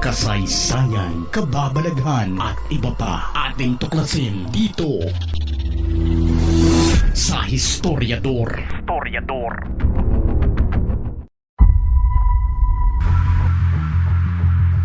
kasaysayan, kababalaghan at iba pa ating tuklasin dito sa Historiador. Historiador.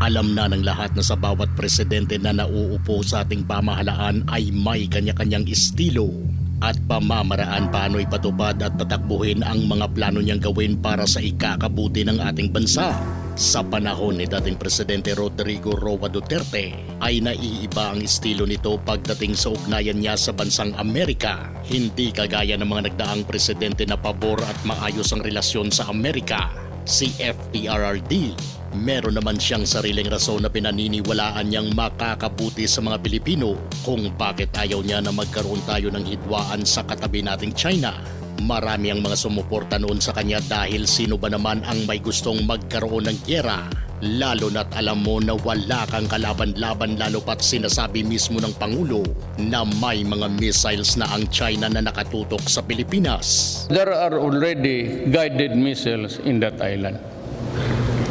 Alam na ng lahat na sa bawat presidente na nauupo sa ating pamahalaan ay may kanya-kanyang estilo at pamamaraan paano ipatupad at tatakbuhin ang mga plano niyang gawin para sa ikakabuti ng ating bansa. Sa panahon ni dating Presidente Rodrigo Roa Duterte ay naiiba ang estilo nito pagdating sa ugnayan niya sa bansang Amerika. Hindi kagaya ng mga nagdaang presidente na pabor at maayos ang relasyon sa Amerika. Si FPRRD, meron naman siyang sariling rason na pinaniniwalaan niyang makakabuti sa mga Pilipino kung bakit ayaw niya na magkaroon tayo ng hidwaan sa katabi nating China. Marami ang mga sumuporta noon sa kanya dahil sino ba naman ang may gustong magkaroon ng gyera. Lalo na't alam mo na wala kang kalaban-laban lalo pat sinasabi mismo ng Pangulo na may mga missiles na ang China na nakatutok sa Pilipinas. There are already guided missiles in that island.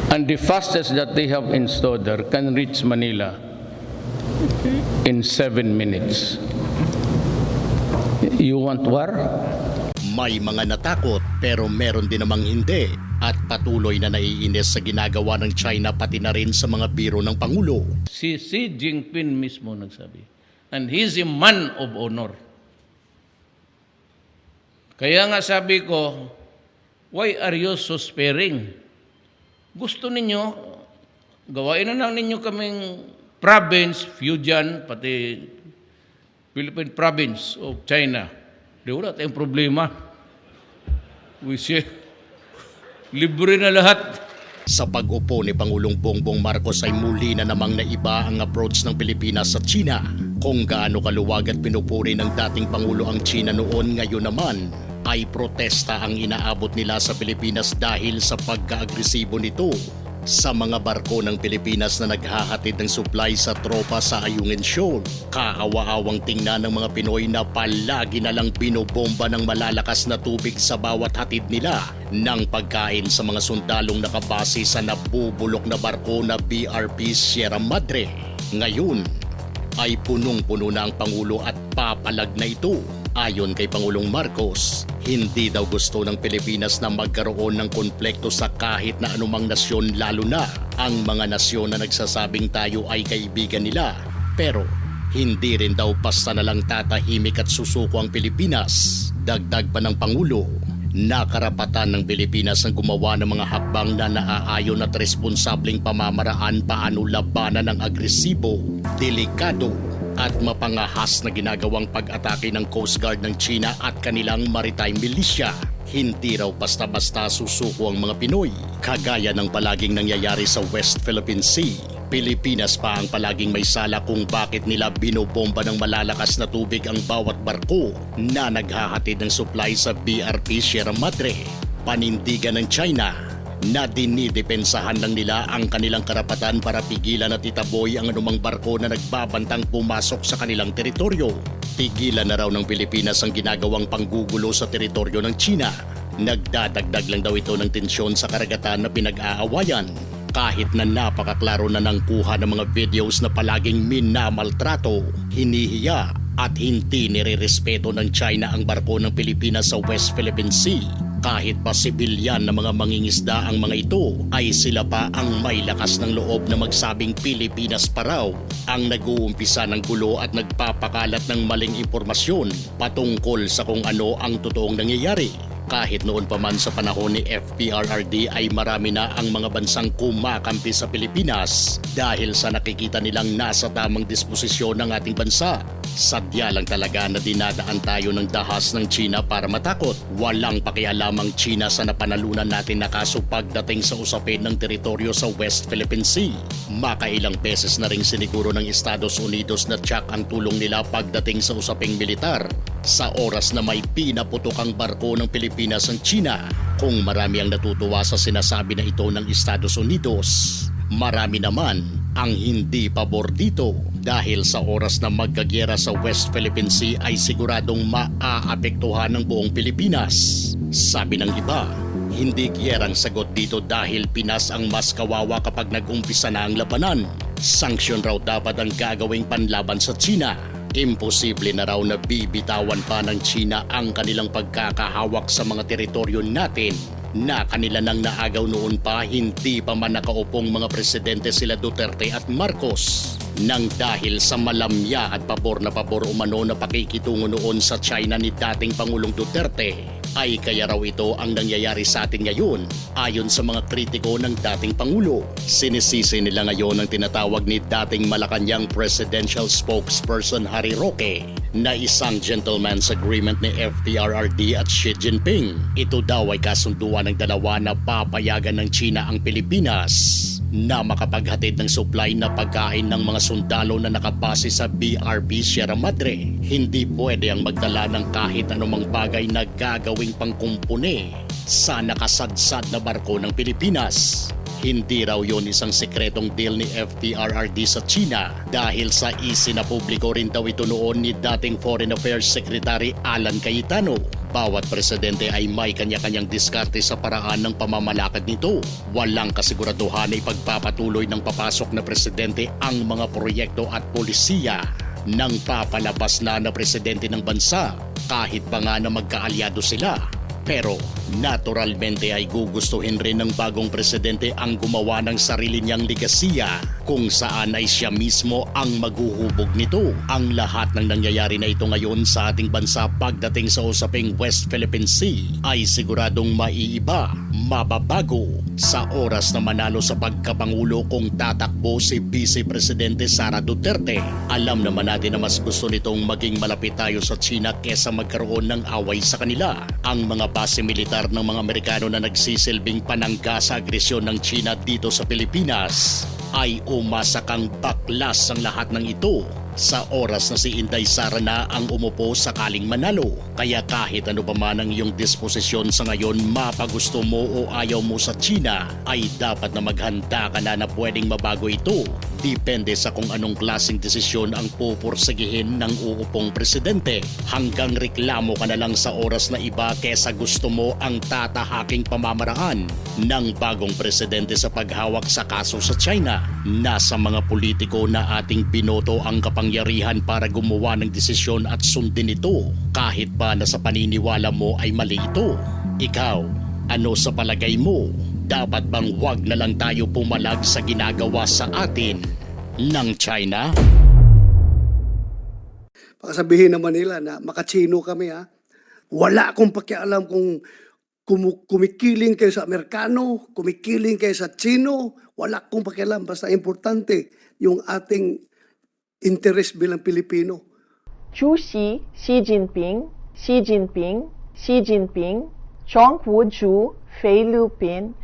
And the fastest that they have installed there can reach Manila in seven minutes. You want war? May mga natakot pero meron din namang hindi at patuloy na naiinis sa ginagawa ng China pati na rin sa mga biro ng Pangulo. Si Xi Jinping mismo nagsabi. And he's a man of honor. Kaya nga sabi ko, why are you so sparing? Gusto ninyo, gawain na lang ninyo kaming province, Fujian, pati Philippine province of China. Di wala tayong problema. We say, libre na lahat. Sa pag-upo ni Pangulong Bongbong Marcos ay muli na namang naiba ang approach ng Pilipinas sa China. Kung gaano kaluwag at pinupuri ng dating Pangulo ang China noon ngayon naman ay protesta ang inaabot nila sa Pilipinas dahil sa pagka-agresibo nito sa mga barko ng Pilipinas na naghahatid ng supply sa tropa sa Ayungin Shoal. Kaawa-awang tingnan ng mga Pinoy na palagi na lang binobomba ng malalakas na tubig sa bawat hatid nila ng pagkain sa mga sundalong nakabase sa nabubulok na barko na BRP Sierra Madre. Ngayon, ay punong-puno na ang Pangulo at papalag na ito. Ayon kay Pangulong Marcos, hindi daw gusto ng Pilipinas na magkaroon ng konflikto sa kahit na anumang nasyon lalo na ang mga nasyon na nagsasabing tayo ay kaibigan nila. Pero hindi rin daw basta na lang tatahimik at susuko ang Pilipinas. Dagdag pa ng Pangulo, nakarapatan ng Pilipinas ang gumawa ng mga hakbang na naaayon at responsableng pamamaraan paano labanan ng agresibo, delikado at mapangahas na ginagawang pag-atake ng Coast Guard ng China at kanilang maritime militia. Hindi raw basta-basta susuko ang mga Pinoy, kagaya ng palaging nangyayari sa West Philippine Sea. Pilipinas pa ang palaging may sala kung bakit nila binobomba ng malalakas na tubig ang bawat barko na naghahatid ng supply sa BRP Sierra Madre. Panindigan ng China na dinidepensahan lang nila ang kanilang karapatan para pigilan at itaboy ang anumang barko na nagbabantang pumasok sa kanilang teritoryo. Tigilan na raw ng Pilipinas ang ginagawang panggugulo sa teritoryo ng China. Nagdadagdag lang daw ito ng tensyon sa karagatan na pinag-aawayan. Kahit na napakaklaro na ng kuha ng mga videos na palaging minamaltrato, hinihiya at hindi nirerespeto ng China ang barko ng Pilipinas sa West Philippine Sea kahit pa sibilyan na mga mangingisda ang mga ito ay sila pa ang may lakas ng loob na magsabing Pilipinas pa raw ang nag-uumpisa ng gulo at nagpapakalat ng maling impormasyon patungkol sa kung ano ang totoong nangyayari. Kahit noon pa man sa panahon ni FPRRD ay marami na ang mga bansang kumakampi sa Pilipinas dahil sa nakikita nilang nasa tamang disposisyon ng ating bansa. Sadya lang talaga na dinadaan tayo ng dahas ng China para matakot. Walang pakialamang China sa napanalunan natin na kaso pagdating sa usapin ng teritoryo sa West Philippine Sea. Makailang beses na ring siniguro ng Estados Unidos na tsak ang tulong nila pagdating sa usaping militar. Sa oras na may pinaputok ang barko ng Pilipinas ang China, kung marami ang natutuwa sa sinasabi na ito ng Estados Unidos, marami naman ang hindi pabor dito dahil sa oras na magkagyera sa West Philippine Sea ay siguradong maaapektuhan ng buong Pilipinas. Sabi ng iba, Hindi giyerang sagot dito dahil Pinas ang mas kawawa kapag nag-umpisa na ang labanan. Sanksyon raw dapat ang gagawing panlaban sa China. Imposible na raw na bibitawan pa ng China ang kanilang pagkakahawak sa mga teritoryo natin na kanila nang naagaw noon pa hindi pa man nakaupong mga presidente sila Duterte at Marcos. Nang dahil sa malamya at pabor na pabor umano na pakikitungo noon sa China ni dating Pangulong Duterte, ay kaya raw ito ang nangyayari sa atin ngayon ayon sa mga kritiko ng dating Pangulo. Sinisisi nila ngayon ang tinatawag ni dating Malacanang Presidential Spokesperson Harry Roque na isang gentleman's agreement ni FPRRD at Xi Jinping. Ito daw ay kasunduan ng dalawa na papayagan ng China ang Pilipinas na makapaghatid ng supply na pagkain ng mga sundalo na nakabase sa BRB Sierra Madre. Hindi pwede ang magdala ng kahit anumang bagay na gagawing pangkumpune sa nakasadsad na barko ng Pilipinas. Hindi raw yon isang sekretong deal ni FPRRD sa China dahil sa isinapubliko rin daw ito noon ni dating Foreign Affairs Secretary Alan Cayetano. Bawat presidente ay may kanya-kanyang diskarte sa paraan ng pamamalakad nito. Walang kasiguraduhan na ipagpapatuloy ng papasok na presidente ang mga proyekto at polisiya ng papalabas na na presidente ng bansa kahit pa nga na magkaalyado sila. Pero naturalmente ay gugustuhin rin ng bagong presidente ang gumawa ng sarili niyang ligasiya kung saan ay siya mismo ang maghuhubog nito. Ang lahat ng nangyayari na ito ngayon sa ating bansa pagdating sa usaping West Philippine Sea ay siguradong maiiba, mababago sa oras na manalo sa pagkapangulo kung tatakbo si Vice Presidente Sara Duterte. Alam naman natin na mas gusto nitong maging malapit tayo sa China kesa magkaroon ng away sa kanila. Ang mga base militar ng mga Amerikano na nagsisilbing panangga sa agresyon ng China dito sa Pilipinas ay umasakang baklas ang lahat ng ito sa oras na si Inday Sara na ang umupo sakaling manalo. Kaya kahit ano pa man ang iyong disposisyon sa ngayon mapagusto mo o ayaw mo sa China ay dapat na maghanda ka na na pwedeng mabago ito. Depende sa kung anong klaseng desisyon ang pupursigihin ng uupong presidente. Hanggang reklamo ka na lang sa oras na iba kesa gusto mo ang tatahaking pamamaraan ng bagong presidente sa paghawak sa kaso sa China. Nasa mga politiko na ating binoto ang kapangyarihan para gumawa ng desisyon at sundin ito kahit pa na sa paniniwala mo ay mali ito. Ikaw, ano sa palagay mo? Dapat bang wag na lang tayo pumalag sa ginagawa sa atin ng China? Pakasabihin naman nila na makachino kami ha. Wala akong pakialam kung kum- kumikiling kayo sa Amerikano, kumikiling kayo sa Chino, wala akong pakialam. Basta importante yung ating interest bilang Pilipino. Chu Xi, Xi Jinping, Xi Jinping, Xi Jinping, Chong Wu Chu, Fei Lupin,